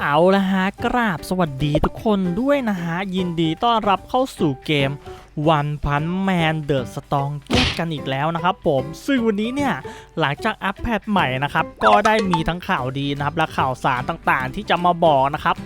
เอาละฮะกราบสวัสดีทุกคนด้วยนะฮะ ยินดีต้อนรับเข้าสู่เกม One Punch Man The Strong เก็กันอีกแล้วนะครับผมซึ่งวันนี้เนี่ยหลังจากอัปเดตใหม่นะครับก็ได้มีทั้งข่าวดีนะครับและข่าวสารต่างๆ ที่จะมาบอกนะครับ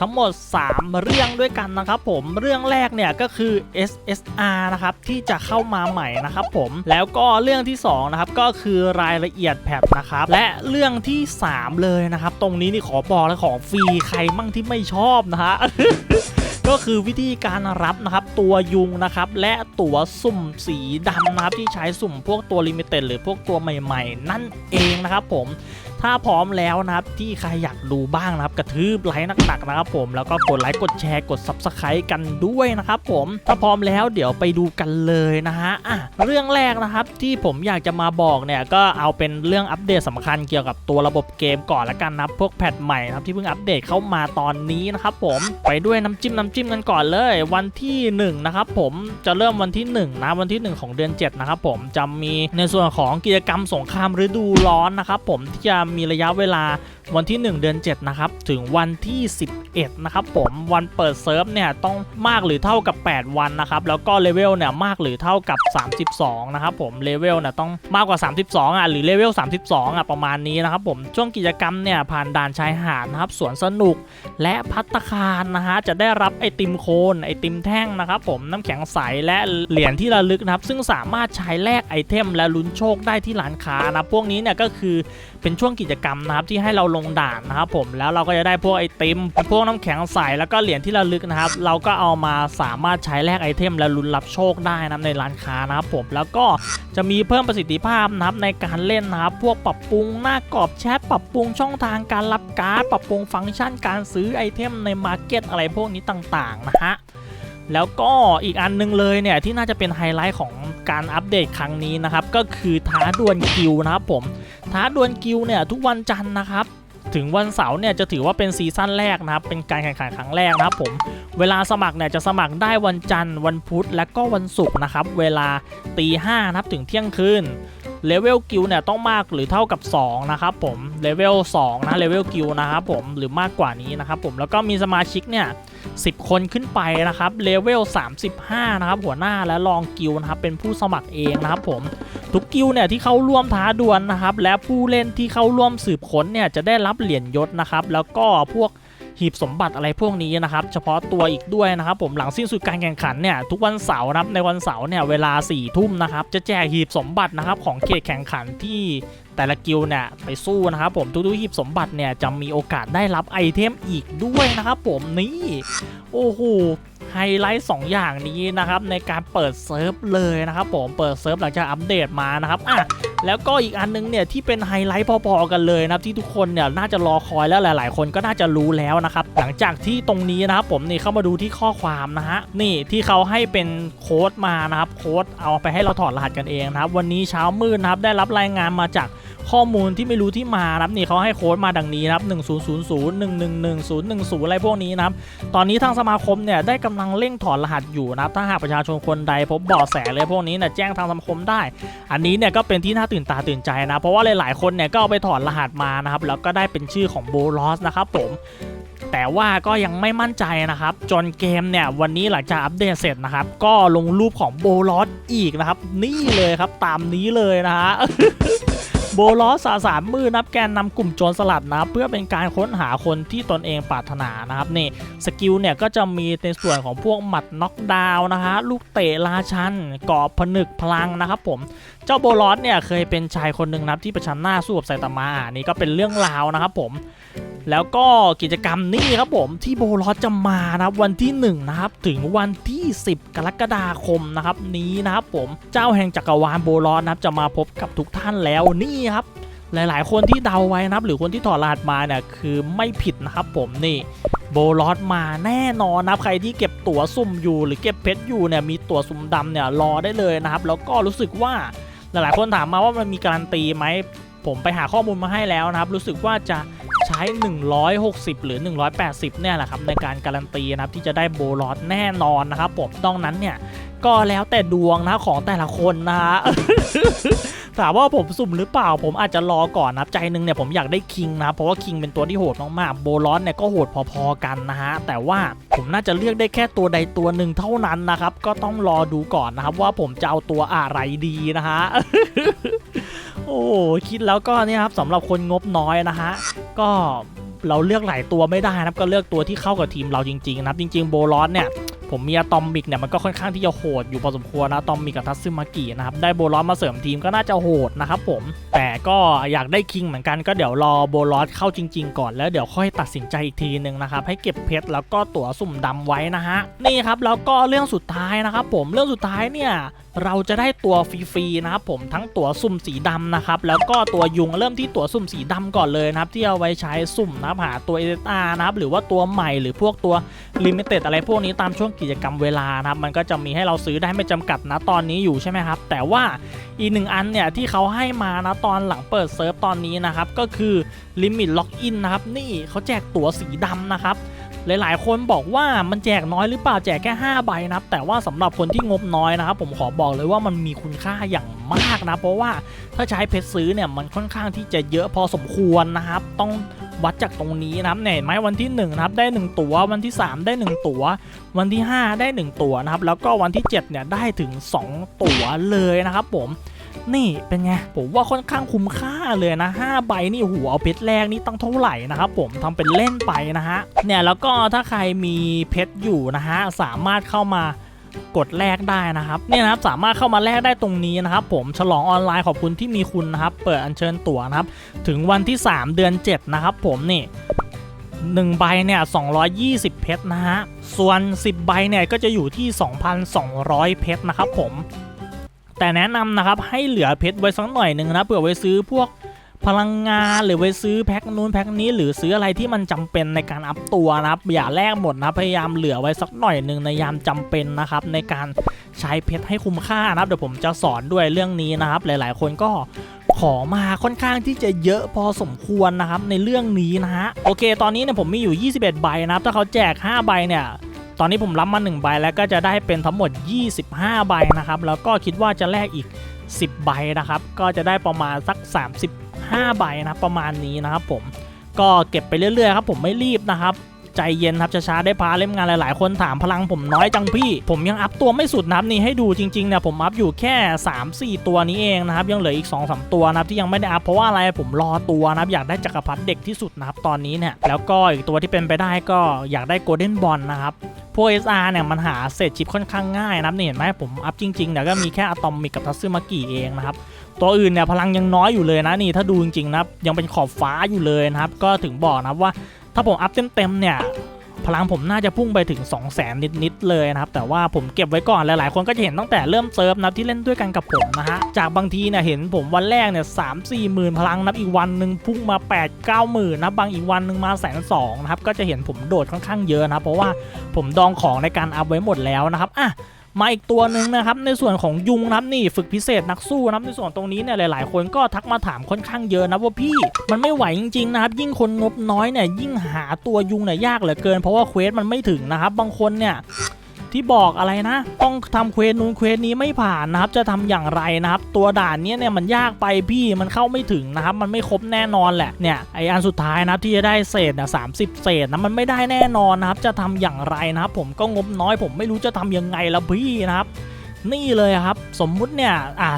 ทั้งหมด 3 เรื่องด้วยกันนะครับผมเรื่องแรกเนี่ยก็คือ SSR นะครับที่จะเข้ามาใหม่นะครับผมแล้วก็เรื่องที่2นะครับก็คือรายละเอียดแพทนะครับและเรื่องที่ 3 เลยนะครับตรงนี้นี่ขอบอกและของฟรีใครมั่งที่ไม่ชอบนะฮะ ก็คือวิธีการรับนะครับตัวยุงนะครับและตัวสุ่มสีดำนะครับที่ใช้สุ่มพวกตัวลิมิเต็ดหรือพวกตัวใหม่ ๆ นั่นเองนะครับผมถ้าพร้อมแล้วนะครับที่ใครอยากดูบ้างนะครับกระทืบไลค์หนักๆนะครับผมแล้วก็กดไลค์กดแชร์กด Subscribe กันด้วยนะครับผมถ้าพร้อมแล้วเดี๋ยวไปดูกันเลยนะฮะอะเรื่องแรกนะครับที่ผมอยากจะมาบอกเนี่ยก็เอาเป็นเรื่องอัปเดตสำคัญเกี่ยวกับตัวระบบเกมก่อนละกันนะพวกแพทใหม่นะครับที่เพิ่งอัปเดตเข้ามาตอนนี้นะครับผมไปด้วยน้ำจิ้มน้ำจิ้มกันก่อนเลย วันที่1นะครับผมจะเริ่มวันที่1นะวันที่ 1 ของเดือน 7 นะครับผมจะมีในส่วนของกิจกรรมสงครามฤดูร้อนนะครับผมที่จะมีระยะเวลา วันที่ 1 เดือน 7 นะครับ ถึงวันที่ 11 นะครับผมวันเปิดเซิร์ฟเนี่ยต้องมากหรือเท่ากับ 8 วันนะครับ แล้วก็เลเวลเนี่ยมากหรือเท่ากับ 32 นะครับผมเลเวลเนี่ยต้องมากกว่า 32 อะ หรือเลเวล 32 อะ ประมาณนี้นะครับผมช่วงกิจกรรมเนี่ยผ่านด่านชายหาดนะครับสวนสนุกและพัตตาคารนะฮะจะได้รับไอติมโคนไอติมแท่งนะครับผมน้ำแข็งใสและเหรียญที่ระลึกนะครับ ซึ่งสามารถใช้แลกไอเทม และลุ้นโชคได้ที่ร้านค้านะพวกนี้เนี่ยก็คือเป็นช่วงกิจกรรมนะครับที่ให้เราลงด่านนะครับผมแล้วเราก็จะได้พวกไอติมพวกน้ำแข็งใสแล้วก็เหรียญที่ระลึกนะครับ เราก็เอามาสามารถใช้แลกไอเทมและลุ้นรับโชคได้นะในร้านค้านะครับผมแล้วก็จะมีเพิ่มประสิทธิภาพนะครับในการเล่นนะครับพวกปรับปรุงหน้ากรอบแชทปรับปรุงช่องทางการรับการ์ดปรับปรุงฟังก์ชันการซื้อไอเทมในมาร์เก็ตอะไรพวกนี้ต่างๆนะฮะแล้วก็อีกอันหนึงเลยเนี่ยที่น่าจะเป็นไฮไลท์ของการอัปเดตครั้งนี้นะครับก็คือท้าดวลกิลด์นะครับผมท้าดวลกิลด์เนี่ยทุกวันจันทร์นะครับ ถึงวันเสาร์เนี่ยจะถือว่าเป็นซีซั่นแรกนะครับ เป็นการแข่งขันครั้งแรกนะครับผม เวลาสมัครเนี่ยจะสมัครได้วันจันทร์ วันพุธและก็วันศุกร์นะครับ เวลาตีห้านะครับถึงเที่ยงคืนเลเวลกิลเนี่ยต้องมากหรือเท่ากับ 2 นะครับผมเลเวล2นะเลเวลกิลนะครับผมหรือมากกว่านี้นะครับผมแล้วก็มีสมาชิกเนี่ย 10 คนขึ้นไปนะครับเลเวล 35 นะครับหัวหน้าและรองกิลนะครับเป็นผู้สมัครเองนะครับผมทุกกิลเนี่ยที่เข้าร่วมท้าดวลนะครับและผู้เล่นที่เข้าร่วมสืบค้นเนี่ยจะได้รับเหรียญยศนะครับแล้วก็พวกหีบสมบัติอะไรพวกนี้นะครับ เฉพาะตัวอีกด้วยนะครับผมหลังสิ้นสุดการแข่งขันเนี่ยทุกวันเสาร์นะครับในวันเสาร์เนี่ยเวลา4ี่ทุ่มนะครับจะแจกหีบสมบัตินะครับของเขตแข่งขันที่ แต่ละกิลเนี่ยไปสู้นะครับผมทุกๆหีบสมบัติเนี่ยจะมีโอกาสได้รับไอเทมอีกด้วยนะครับผมนี่โอ้โหไฮไลท์ 2 อย่างนี้นะครับในการเปิดเซิร์ฟเลยนะครับผมเปิดเซิร์ฟหลังจากอัปเดตมานะครับอะแล้วก็อีกอันนึงเนี่ยที่เป็นไฮไลท์พอๆกันเลยนะครับที่ทุกคนเนี่ยน่าจะรอคอยแล้วหลาย ๆ คนก็น่าจะรู้แล้วนะครับหลังจากที่ตรงนี้นะครับผมนี่เข้ามาดูที่ข้อความนะฮะนี่ที่เขาให้เป็นโค้ดมานะครับโค้ดเอาไปให้เราถอดรหัสกันเองนะครับวันนี้เช้ามืดนะครับได้รับรายงานมาจาก ข้อมูลที่ไม่รู้ที่มาครับนี่เขาให้โค้ดมาดังนี้นะครับ 1 0 0 0 1 1 1 0 1 0 อะไรพวกนี้นะครับ ตอนนี้ทางสมาคมเนี่ยได้กำลังเร่งถอดรหัสอยู่นะครับ ถ้าหากประชาชนคนใดพบเบาะแสเลยพวกนี้เนี่ยแจ้งทางสมาคมได้ อันนี้เนี่ยก็เป็นที่น่าตื่นตาตื่นใจนะ เพราะว่าหลายๆคนเนี่ยก็เอาไปถอดรหัสมานะครับ แล้วก็ได้เป็นชื่อของโบลอสนะครับผมแต่ว่าก็ยังไม่มั่นใจนะครับ จนเกมเนี่ยวันนี้หลังจากอัปเดตเสร็จนะครับ ก็ลงรูปของโบลอสอีกนะครับ นี่เลยครับตามนี้เลยนะฮะ โบลอสาสามมือนับแกนนำกลุ่มโจรสลัดนะเพื่อเป็นการค้นหาคนที่ตนเองปรารถนานะครับนี่สกิลเนี่ยก็จะมีในส่วนของพวกหมัดน็อกดาวนะฮะลูกเตะราชันกรอบผนึกพลังนะครับผมเจ้าโบลอสเนี่ยเคยเป็นชายคนหนึ่งนับที่ประชันหน้าสู้กับไซตามะอะนี่ก็เป็นเรื่องราวนะครับผมแล้วก็กิจกรรมนี้ครับผมที่โบลอสจะมานะครับวันที่1นะครับถึงวันที่ 10 กรกฎาคมนะครับนี้นะครับผมเจ้าแห่งจักรวาลโบลอสนะครับจะมาพบกับทุกท่านแล้วนี่ครับ หลายๆ คนที่เดาไว้นะครับ หรือคนที่ถอดรหัสมาเนี่ยคือไม่ผิดนะครับผมนี่โบลอสมาแน่นอนนะครับใครที่เก็บตั๋วสุ่มอยู่หรือเก็บเพชรอยู่เนี่ยมีตั๋วสุ่มดำเนี่ยรอได้เลยนะครับ แล้วก็รู้สึกว่าหลายๆ คนถามมาว่ามันมีการันตีไหมผมไปหาข้อมูลมาให้แล้วนะครับ รู้สึกว่าจะใช้ 160 หรือ 180 เนี่ยแหละครับในการการันตีนะครับที่จะได้โบลอสแน่นอนนะครับผมต้องนั้นเนี่ยก็แล้วแต่ดวงนะของแต่ละคนนะฮะ ถามว่าผมสุ่มหรือเปล่า ผมอาจจะรอก่อนนับใจหนึงเนี่ยผมอยากได้คิงนะเพราะว่าคิงเป็นตัวที่โหดมากๆโบลอนเนี่ยก็โหดพอๆกันนะฮะแต่ว่าผมน่าจะเลือกได้แค่ตัวใดตัวหนึ่งเท่านั้นนะครับก็ต้องรอดูก่อนนะครับว่าผมจะเอาตัวอะไรดีนะฮะโอ้คิดแล้วก็เนี่ยครับสำหรับคนงบน้อยนะฮะก็เราเลือกหลายตัวไม่ได้นะก็เลือกตัวที่เข้ากับทีมเราจริงๆนะครับจริง ๆ โบลอนเนี่ย ผมมีอะตอมิกเนี่ยมันก็ค่อนข้างที่จะโหดอยู่พอสมควรนะตอมิกกับทัตซึมากินะครับได้โบลอสมาเสริมทีมก็น่าจะโหดนะครับผมแต่ก็อยากได้คิงเหมือนกันก็เดี๋ยวรอโบลอสเข้าจริง ๆ ก่อนแล้วเดี๋ยวค่อยตัดสินใจอีกทีหนึ่งนะครับให้เก็บเพชรแล้วก็ตั๋วสุ่มดำไว้นะฮะนี่ครับแล้วก็เรื่องสุดท้ายนะครับผมเรื่องสุดท้ายเนี่ย เราจะได้ตัวฟรีๆนะครับผมทั้งตัวสุ่มสีดำนะครับแล้วก็ตัวยุงเริ่มที่ตัวสุ่มสีดำก่อนเลยนะครับที่เอาไว้ใช้สุ่มนะครับหาตัวเอเานะครับหรือว่าตัวใหม่หรือพวกตัวลิมิเต็ดอะไรพวกนี้ตามช่วงกิจกรรมเวลานะครับมันก็จะมีให้เราซื้อได้ไม่จำกัดนะตอนนี้อยู่ใช่ไหมครับ แต่ว่าอีกหนึ่งอันเนี่ยที่เขาให้มานะตอนหลังเปิดเซิร์ฟตอนนี้นะครับก็คือลิมิตล็อกอินนะครับนี่เขาแจกตั๋วสีดำนะครับ หลายๆ คนบอกว่ามันแจกน้อยหรือเปล่าแจกแค่ 5 ใบนะครับแต่ว่าสำหรับคนที่งบน้อยนะครับผมขอบอกเลยว่ามันมีคุณค่าอย่างมากนะ เพราะว่าถ้าใช้เพชรซื้อเนี่ยมันค่อนข้างที่จะเยอะพอสมควรนะครับ ต้องวัดจากตรงนี้นะครับเนี่ยเห็นไหมวันที่1นะครับได้ 1 ตั๋ววันที่ 3 ได้ 1 ตั๋ววันที่ 5 ได้ 1 ตั๋วนะครับแล้วก็วันที่7เนี่ยได้ถึง 2 ตั๋วเลยนะครับผม นี่เป็นไงผมว่าค่อนข้างคุ้มค่าเลยนะ5ใบนี่หัวเอาเพชรแรกนี่ตั้งเท่าไหร่นะครับผมทำเป็นเล่นไปนะฮะเนี่ยแล้วก็ถ้าใครมีเพชรอยู่นะฮะสามารถเข้ามากดแลกได้นะครับเนี่ยนะครับสามารถเข้ามาแลกได้ตรงนี้นะครับ ผมฉลองออนไลน์ขอบคุณที่มีคุณนะครับ เปิดอัญเชิญตั๋วนะครับ ถึงวันที่ 3 เดือน 7 นะครับ ผมนี่1ใบเนี่ย220 เพชรนะฮะ ส่วน 10 ใบเนี่ยก็จะอยู่ที่ 2,200 เพชรนะครับผม แต่แนะนำนะครับให้เหลือเพชรไว้สักหน่อยหนึ่งนะเผื่อไว้ซื้อพวกพลังงานหรือไว้ซื้อแพ็คนู้นแพ็คนี้หรือซื้ออะไรที่มันจำเป็นในการอัพตัวนะครับอย่าแลกหมดนะพยายามเหลือไว้สักหน่อยหนึ่งในยามจำเป็นนะครับในการใช้เพชรให้คุ้มค่านะครับเดี๋ยวผมจะสอนด้วยเรื่องนี้นะครับ หลายๆ คนก็ขอมาค่อนข้างที่จะเยอะพอสมควรนะครับในเรื่องนี้นะฮะโอเค ตอนนี้เนี่ยผมมีอยู่ 21 ใบนะครับถ้าเขาแจก 5 ใบเนี่ย ตอนนี้ผมรับมา1ใบแล้วก็จะได้เป็นทั้งหมด 25 ใบนะครับ แล้วก็คิดว่าจะแลกอีก 10 ใบนะครับ ก็จะได้ประมาณสัก 35 ใบนะประมาณนี้นะครับ ผมก็เก็บไปเรื่อยๆครับผมไม่รีบนะครับใจเย็นครับช้าๆได้พาเล่มงานหลายๆ คนถามพลังผมน้อยจังพี่ ผมยังอัพตัวไม่สุดนะครับนี่ให้ดูจริงๆเนี่ยผมอัพอยู่แค่ 3-4 ตัวนี้เองนะครับยังเหลืออีก 2-3 ตัวนะครับที่ยังไม่ได้อัพเพราะว่าอะไรผมรอตัวนะครับอยากได้จักรพรรดิเด็กที่สุดนะครับตอนนี้เนี่ยแล้วก็อีกตัวที่เป็นไปได้ก็อยากได้โกลเด้นบอลนะครับ พวก SR เนี่ยมันหาเศษชิปค่อนข้างง่ายนะครับนี่เห็นไหมผมอัพจริงๆเนี่ยก็มีแค่อะตอมิกกับทัตซึมากิเองนะครับตัวอื่นเนี่ยพลังยังน้อยอยู่เลยนะนี่ถ้าดูจริงๆนะครับยังเป็นขอบฟ้าอยู่เลยนะครับก็ถึงบอกนะครับว่าถ้าผมอัพเต็มๆเนี่ย พลังผมน่าจะพุ่งไปถึง 2 0 0แสนนิดๆเลยนะครับ แต่ว่าผมเก็บไว้ก่อนหลายๆ คนก็จะเห็นตั้งแต่เริ่มเซิร์ฟนะที่เล่นด้วยกันกับผมนะฮะ จากบางทีเนี่ยเห็นผมวันแรกเนี่ยสามสี่หมื่นพลังนับอีกวันหนึ่งพุ่งมา8 9หมื่นนะบางอีกวันหนึ่งมาแสนสองนะครับก็จะเห็นผมโดดค่อนข้างเยอะนะเพราะว่าผมดองของในการอัพไว้หมดแล้วนะครับอะ มาอีกตัวหนึ่งนะครับในส่วนของยุงนะครับนี่ฝึกพิเศษนักสู้นะครับในส่วนตรงนี้เนี่ยหลาย ๆ คนก็ทักมาถามค่อนข้างเยอะนะว่าพี่มันไม่ไหวจริง ๆ นะครับ ยิ่งคนงบน้อยเนี่ยยิ่งหาตัวยุงเนี่ยยากเหลือเกิน เพราะว่าเควสมันไม่ถึงนะครับบางคนเนี่ย ที่บอกอะไรนะ ต้องทำเควสนู้นเควสนี้ไม่ผ่านนะครับ จะทำอย่างไรนะครับ ตัวด่านนี้เนี่ยมันยากไปพี่มันเข้าไม่ถึงนะครับ มันไม่ครบแน่นอนแหละเนี่ยไออันสุดท้ายนะครับที่จะได้เศษนะสามสิบเศษนะมันไม่ได้แน่นอนนะครับ จะทำอย่างไรนะครับ ผมก็งบน้อย ผมไม่รู้จะทำยังไงละพี่นะครับ นี่เลยครับ สมมุติเนี่ยอะ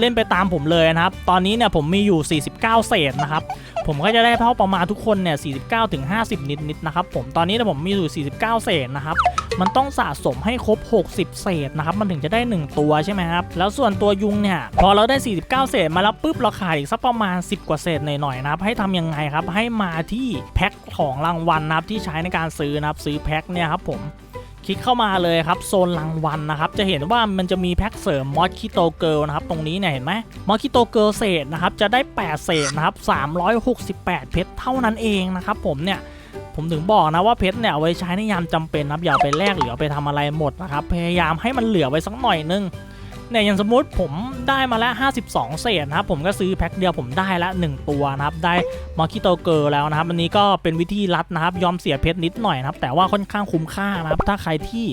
เล่นไปตามผมเลยนะครับ ตอนนี้เนี่ยผมมีอยู่ 49 เศษนะครับ ผมก็จะได้เท่าประมาณทุกคนเนี่ย 49 ถึง 50 นิดนิดๆนะครับ ผม ตอนนี้เนี่ยผมมีอยู่ 49 เศษนะครับ มันต้องสะสมให้ครบ 60 เศษนะครับ มันถึงจะได้ 1 ตัวใช่ไหมครับ แล้วส่วนตัวยุงเนี่ย พอเราได้ 49 เศษมาแล้วปุ๊บเราขาดอีกสักประมาณ 10 กว่าเศษหน่อยๆนะครับ ให้ทำยังไงครับ ให้มาที่แพ็คของรางวัลนะครับที่ใช้ในการซื้อนะครับ ซื้อแพ็คเนี่ยครับผมคลิกเข้ามาเลยครับโซนรางวัลนะครับ จะเห็นว่ามันจะมีแพ็คเสริมมอสคิโตเกิลนะครับ ตรงนี้เนี่ยเห็นไหมมอสคิโตเกิลเศษนะครับ จะได้ 8 เศษนะครับ 368 เพชรเท่านั้นเองนะครับผมเนี่ย ผมถึงบอกนะว่าเพชรเนี่ยเอาไว้ใช้ในยามจำเป็นนะอย่าไปแลกหรือเอาไปทำอะไรหมดนะครับพยายามให้มันเหลือไว้สักหน่อยนึงเนี่ยอย่างสมมุติผมได้มาแล้ว 52 เศษนะครับผมก็ซื้อแพ็คเดียวผมได้ละ 1 ตัวนะครับ ได้มอคิโตเกอร์แล้วนะครับอันนี้ก็เป็นวิธีรัดนะครับ ยอมเสียเพชรนิดหน่อยนะครับ แต่ว่าค่อนข้างคุ้มค่านะครับ ถ้าใครที่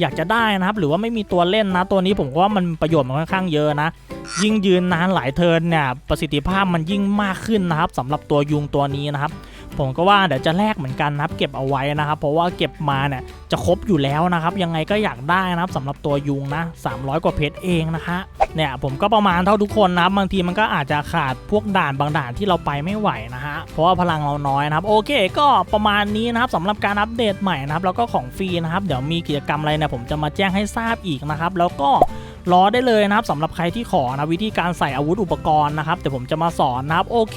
อยากจะได้นะครับ หรือว่าไม่มีตัวเล่นนะ ตัวนี้ผมว่ามันประโยชน์มันค่อนข้างเยอะนะ ยิ่งยืนนานหลายเทิร์นเนี่ยประสิทธิภาพมันยิ่งมากขึ้นนะครับสำหรับตัวยุงตัวนี้นะครับ ผมก็ว่าเดี๋ยวจะแลกเหมือนกันนะครับ เก็บเอาไว้นะครับ เพราะว่าเก็บมาเนี่ยจะครบอยู่แล้วนะครับ ยังไงก็อยากได้นะครับสำหรับตัวยุงนะ 300 กว่าเพชรเองนะคะเนี่ยผมก็ประมาณเท่าทุกคนนะครับบางทีมันก็อาจจะขาดพวกด่านบางด่านที่เราไปไม่ไหวนะฮะเพราะว่าพลังเราน้อยนะครับ โอเค ก็ประมาณนี้นะครับสำหรับการอัปเดตใหม่นะครับ แล้วก็ของฟรีนะครับ เดี๋ยวมีกิจกรรมอะไรเนี่ยผมจะมาแจ้งให้ทราบอีกนะครับ แล้วก็รอได้เลยนะครับสำหรับใครที่ขอนะวิธีการใส่อาวุธอุปกรณ์นะครับเดี๋ยวผมจะมาสอนนะครับโอเค